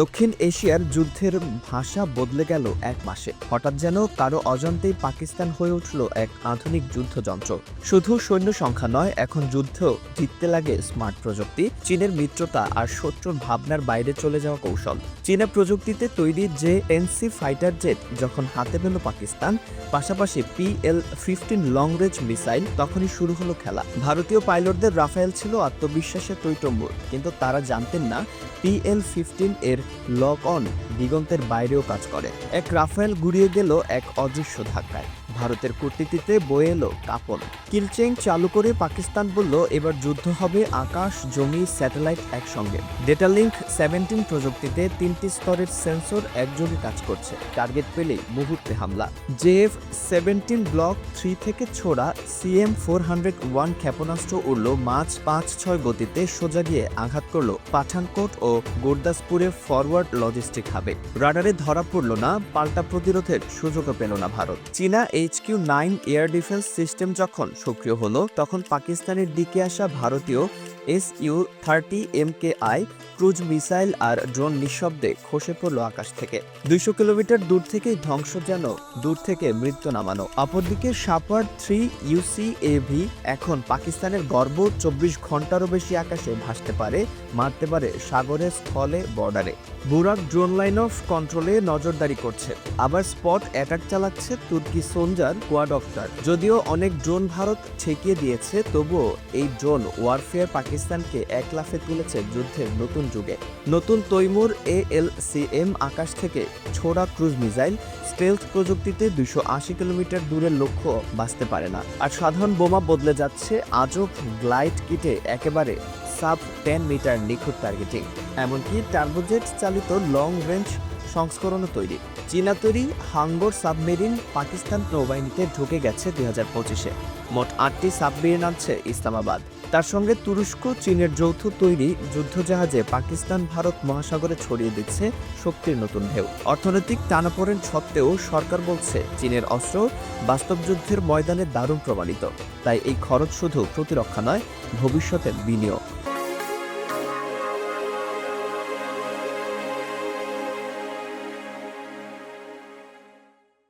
দক্ষিণ এশিয়ার যুদ্ধের ভাষা বদলে গেল এক মাসে। হঠাৎ যেন কারও অজান্তেই পাকিস্তান হয়ে উঠল এক আধুনিক যুদ্ধযন্ত্র। শুধু সৈন্য সংখ্যা নয়, এখন যুদ্ধ জিততে লাগে স্মার্ট প্রযুক্তি, চীনের মিত্রতা আর শত্রুর ভাবনার বাইরে চলে যাওয়া কৌশল। চীনা প্রযুক্তিতে তৈরি যে এনসি ফাইটার জেট যখন হাতে পেল পাকিস্তান, পাশাপাশি PL fifteen long range missile তখনই শুরু হলো খেলা। ভারতীয় পাইলটদের রাফায়েল ছিল আত্মবিশ্বাসের টৈটম্বর কিন্তু তারা জানতেন না, পিএল ফিফটিন এর লক অন দিগন্তের বাইরেও কাজ করে। এক রাফায়েল গুড়িয়ে গেল এক অদৃশ্য ধাক্কায়। ভারতের কূটনীতিতে বয়ে এলো কাপন। কিলচেং চালু করে পাকিস্তান বলল, এবার যুদ্ধ হবে আকাশ, জমি, স্যাটেলাইট একসঙ্গে। ডেটা লিঙ্ক সেভেন্টিন প্রযুক্তিতে তিনটি স্তরের সেন্সর একযোগে কাজ করছে। টার্গেট পেলেই মুহূর্তে হামলা। জেএফ সেভেন্টিন ব্লক থ্রি থেকে ছোড়া সিএম ফোর হান্ড্রেড ওয়ান ক্ষেপণাস্ত্র উড়ল মাঝ পাঁচ ছয় গতিতে সোজা গিয়ে আঘাত করল পাঠানকোট ও গুরদাসপুরে ফরওয়ার্ড লজিস্টিক হাবে। রাডারে ধরা পড়ল না, পাল্টা প্রতিরোধের সুযোগও পেল না ভারত। চীনা H Q nine air defence system যখন সক্রিয় হলো, তখন পাকিস্তানের দিকে আসা ভারতীয় S U thirty M K I, cruise missile R drone নিঃশব্দে খসে পড়ল আকাশ থেকে। দুইশো কিলোমিটার দূর থেকেই ধ্বংস যেন, দূর থেকে মৃত্যু নামানো। অপরদিকে সাপার থ্রি ইউসিএভি এখন পাকিস্তানের গর্ব চব্বিশ ঘন্টারও বেশি আকাশে ভাসতে পারে, মারতে পারে সাগরের স্থলে বর্ডারে। বুরাক ড্রোন লাইন অফ কন্ট্রোলে নজরদারি করছে। আবার স্পট অ্যাটাক চালাচ্ছে তুর্কি সোনজার কোয়াডক্টার যদিও অনেক ড্রোন ভারত ঠেকিয়ে দিয়েছে, তবুও এই ড্রোন ওয়ারফেয়ার পাকিস্তানকে এক লাফে তুলেছে যুদ্ধের নতুন যুগে। নতুন Taimur A L C M আকাশ থেকে ছোড়া ক্রুজ মিসাইল স্টেলথ প্রযুক্তিতে দুশো আশি কিলোমিটার দূরের লক্ষ্য বাঁচতে পারে না। আর সাধারণ বোমা বদলে যাচ্ছে আজব গ্লাইড কিটে একেবারে সাব টেন মিটার নিখুঁত টার্গেটিং এমনকি টার্বোজেট চালিত লং রেঞ্জ সংস্করণও তৈরি। চীনা তৈরি হাঙ্গর সাবমেরিন পাকিস্তান নৌবাহিনীতে ঢুকে গেছে দুই হাজার পঁচিশে। মোট আটটি সাবমেরিন আনছে ইসলামাবাদ। তার সঙ্গে তুরস্ক, চীনের যৌথ তৈরি যুদ্ধজাহাজে পাকিস্তান, ভারত মহাসাগরে ছড়িয়ে দিচ্ছে শক্তির নতুন ঢেউ। অর্থনৈতিক টানাপোড়েন সত্ত্বেও সরকার বলছে, চীনের অস্ত্র বাস্তব যুদ্ধের ময়দানে দারুণ প্রমাণিত। তাই এই খরচ শুধু প্রতিরক্ষা নয়, ভবিষ্যতের বিনিয়োগ।